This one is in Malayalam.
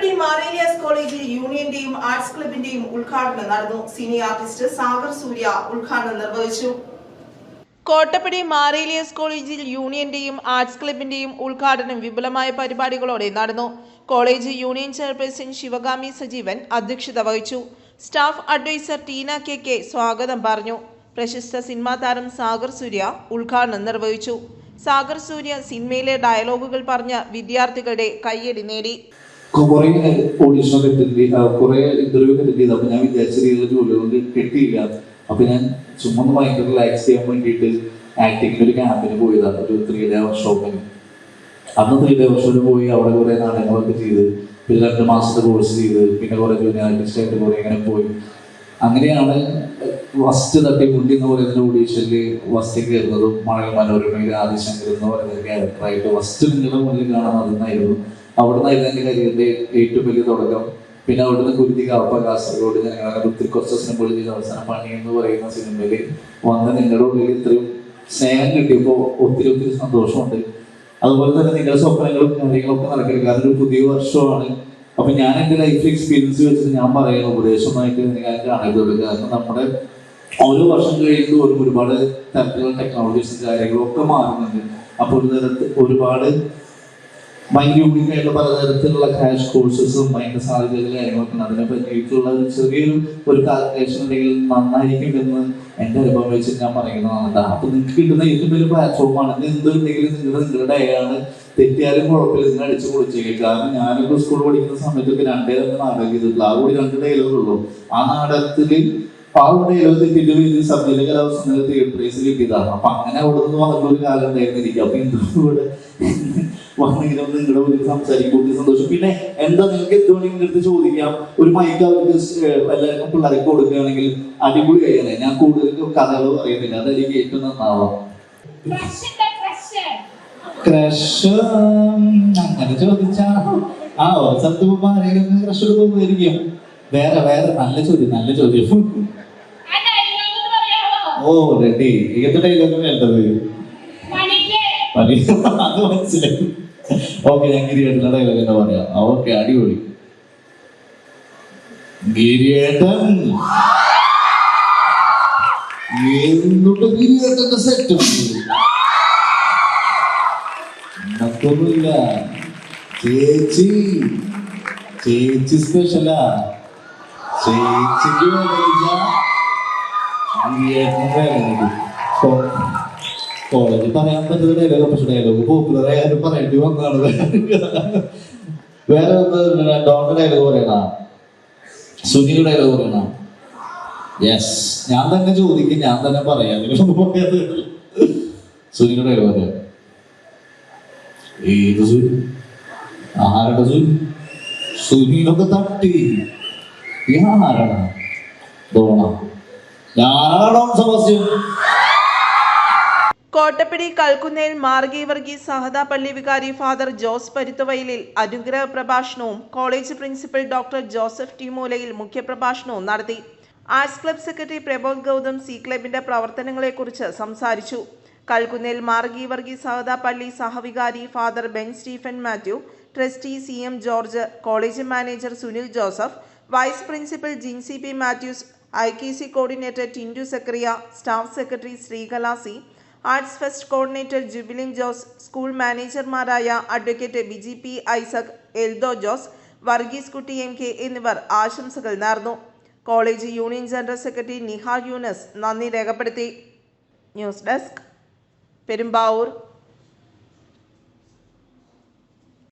കോട്ടപ്പടി മാറേലിയാസ് കോളേജിൽ യൂണിയന്റെയും ആർട്സ് ക്ലബിന്റെയും ഉദ്ഘാടനം നടന്നു. സീനിയർ ആർട്ടിസ്റ്റ് സാഗർ സൂര്യ ഉദ്ഘാടനം നിർവഹിച്ചു. കോട്ടപ്പടി മാറേലിയസ് കോളേജിൽ യൂണിയന്റെയും ആർട്സ് ക്ലബിന്റെയും ഉദ്ഘാടനം വിപുലമായ പരിപാടികളോടെ നടന്നു. College union chairperson Sivagami Sajeevan അധ്യക്ഷത വഹിച്ചു. Staff advisor Teena K K സ്വാഗതം പറഞ്ഞു. പ്രശസ്ത സിനിമാ താരം സാഗർ സൂര്യ ഉദ്ഘാടനം നിർവഹിച്ചു. സാഗർ സൂര്യ സിനിമയിലെ ഡയലോഗുകൾ പറഞ്ഞ വിദ്യാർത്ഥികളുടെ കയ്യടി നേടി. കുറെ ഓഡീഷനൊക്കെ അറ്റൻഡ് കുറെ ഇന്റർവ്യൂ ഒക്കെ അറ്റൻഡ് ചെയ്ത് അപ്പൊ ഞാൻ വിചാരിച്ച രീതിയിലുള്ള ജോലികളൊന്നും കിട്ടിയില്ല. അപ്പൊ ഞാൻ ചുമ്മാ ഒന്ന് ഭയങ്കര റിലാക്സ് ചെയ്യാൻ വേണ്ടിയിട്ട് ആക്ടിങ്ങിന് ഒരു ക്യാമ്പിന് പോയതാണ്. ഒരു ത്രീ ഡേ വർക്ക്ഷോപ്പിന് അന്ന് ത്രീ ഡേ വർക്ക്ഷോപ്പിന് പോയി അവിടെ കുറെ നാടകങ്ങളൊക്കെ ചെയ്ത്. പിന്നെ രണ്ട് മാസത്തെ കോഴ്സ് ചെയ്ത്. പിന്നെ കുറെ ജൂനിയർ ആർട്ടിസ്റ്റ് ആയിട്ട് കുറെ ഇങ്ങനെ പോയി. അങ്ങനെയാണ് ഫസ്റ്റ് തട്ടി മുണ്ടി എന്ന് പറയുന്ന ഓഡീഷനിൽ ഫസ്റ്റ് കയറുന്നതും മഴ മനോരമയിൽ ആദിശങ്കർ എന്ന് പറയുന്ന ക്യാരക്ടറായിട്ട് ഫസ്റ്റ് നിങ്ങളുടെ മുന്നിൽ കാണാൻ അതെന്നായിരുന്നു അവിടെ നിന്നായിരുന്നു എന്റെ കരിയറിന്റെ ഏറ്റവും വലിയ തുടക്കം. പിന്നെ അവിടുന്ന് കുരുതി കാപ്പ കാസർഗോഡ് ഞങ്ങളങ്ങനെ ഒത്തിരി കുറച്ച് സിനിമകൾ ചെയ്ത അവസാനം പണി എന്ന് പറയുന്ന സിനിമയിൽ വന്ന് നിങ്ങളുടെ ഉള്ളിൽ ഇത്രയും സ്നേഹം കിട്ടിയപ്പോൾ ഒത്തിരി ഒത്തിരി സന്തോഷമുണ്ട്. അതുപോലെ തന്നെ നിങ്ങളുടെ സ്വപ്നങ്ങളും കാര്യങ്ങളൊക്കെ നടക്കരുത് കാരണം ഒരു പുതിയ വർഷമാണ്. അപ്പൊ ഞാൻ എന്റെ ലൈഫ് എക്സ്പീരിയൻസ് വെച്ചിട്ട് ഞാൻ പറയുന്ന ഉപദേശമായിട്ട് ഞാൻ കാണരുതുള്ളൂ കാരണം നമ്മുടെ ഓരോ വർഷം കഴിയുമ്പോൾ ഒരു ഒരുപാട് തരത്തിലുള്ള ടെക്നോളജീസും കാര്യങ്ങളും ഒക്കെ മാറുന്നുണ്ട്. അപ്പോൾ ഒരു തരത്തിൽ ഒരുപാട് ആയിട്ടുള്ള പലതരത്തിലുള്ള ക്രാഷ് കോഴ്സസും ഭയങ്കര സാധ്യതകളും കാര്യങ്ങളൊക്കെ അതിനെ പറ്റിയിട്ടുള്ള ചെറിയൊരു ഒരു കാൽക്കുലേഷൻ ഉണ്ടെങ്കിൽ നന്നായിരിക്കും എന്ന് എന്റെ അനുഭവം വെച്ച് ഞാൻ പറയുന്നതാണ് അപ്പൊ നിങ്ങൾക്ക് കിട്ടുന്ന ഏറ്റവും വലിയ പ്ലാറ്റ്ഫോമാണ് എന്തുണ്ടെങ്കിലും നിങ്ങൾ നിങ്ങളുടെ ആണ്. തെറ്റിയാലും കുഴപ്പമില്ല. നിങ്ങൾ അടിച്ചു പൊളിച്ചേക്കും കാരണം ഞാനൊക്കെ സ്കൂൾ പഠിക്കുന്ന സമയത്തൊക്കെ രണ്ടേ രണ്ട് നാടകം ചെയ്തിട്ടുള്ളൂ. ആ കൂടി രണ്ട് ഡയലോഗേ ഉള്ളൂ. ആ നാടകത്തിൽ ഒരു ഡയലോഗ് തെറ്റിന്റെ പേരിൽ സബ്ജിയിലെ കലാവസ്ഥയിൽ തേർഡ് പ്രൈസ് കിട്ടിയതാണ് അപ്പൊ അങ്ങനെ അവിടെ നിന്ന് വന്നിട്ടുള്ള ഒരു കാലം ഉണ്ടായിരുന്നിരിക്കും. അപ്പൊ ഇവിടെ വന്നെങ്കിലും നിങ്ങളുടെ ഒരു സംസാരിക്കും. സന്തോഷം. പിന്നെ എന്താ നിങ്ങൾക്ക് എന്ത് വേണമെങ്കിലും എടുത്ത് ചോദിക്കാം. ഒരു മൈക്ക് അവർക്ക് എല്ലാവർക്കും പിള്ളേർക്ക് കൊടുക്കുകയാണെങ്കിൽ അടിപൊളി കഴിയണേ ഞാൻ കൂടുതൽ കഥകൾ പറയുന്നില്ല. അതായിരിക്കും ഏറ്റവും നന്നാവാം. അങ്ങനെ ചോദിച്ചാ. ആ പോകുമ്പോ ആരെങ്കിലും ക്രഷ് തോന്നുമായിരിക്കും വേറെ വേറെ നല്ല ചോദ്യം നല്ല ചോദ്യം ആ ഡയലോഗ് ഒന്ന് പറയാമോ ഓ റെഡി. ഏത് ഡയലോഗ് വേണ്ടത്? പനി അത് മനസ്സിലായി. ഓക്കെ ഞാൻ ഗിരിയേട്ടന്റെ ഡയലോഗ് തന്നെ പറയാം. ഓക്കെ അടിപൊളി. ഗിരിയേട്ടൻ. എന്തുട്ട് ഗിരിയേട്ടന്റെ സെറ്റ് നമുക്കൊന്നുമില്ല ചേച്ചി. ചേച്ചി സ്പെഷ്യലാ ചേച്ചിക്ക് വേദനിച്ച കോളേജിൽ പറയാൻ പറ്റുന്ന പക്ഷെ ഡയലോഗ് പോപ്പുലർ പറയേണ്ടി വന്നതാണ് വേറെ ഒന്ന് ഡോക്ടർ ഡയലോഗ് പറയണ സുനിൽ ഡയലോഗ് പറയണ യെസ് ഞാൻ തന്നെ ചോദിക്കും ഞാൻ തന്നെ പറയാം സുനിയുടെ ഡയലോഗ് പറയാം ഏത് സുനി ആരുടെ സുനി സുനിലൊക്കെ തട്ടി ഈ ആരാണ് ഡോണ ഡോൺ കോട്ടപ്പടി കൽക്കുന്നേൽ മാർഗി വർഗീസ് പള്ളി വികാരി ഫാദർ ജോസ് പരുത്തുവയലിൽ അനുഗ്രഹ പ്രഭാഷണവും college principal doctor Joseph T Moolayil മുഖ്യപ്രഭാഷണവും നടത്തി. Arts club secretary Prabodh Gautham C ക്ലബിന്റെ പ്രവർത്തനങ്ങളെക്കുറിച്ച് സംസാരിച്ചു. കൽക്കുന്നേൽ മാർഗി വർഗീസ് പള്ളി സഹവികാരി father Ben Stephen Mathew trustee C M George college manager Sunil Joseph vice principal Jincy P Mathews I K C coordinator Tindu Zachariah staff secretary Sreekala C arts fest coordinator Jubilin Jose school മാനേജർമാരായ advocate Biji P Isaac Eldho Jose Varghese Kutty M K എന്നിവർ ആശംസകൾ നേർന്നു. College union general secretary Niha Yunus നന്ദി രേഖപ്പെടുത്തി. News desk Perumbavoor.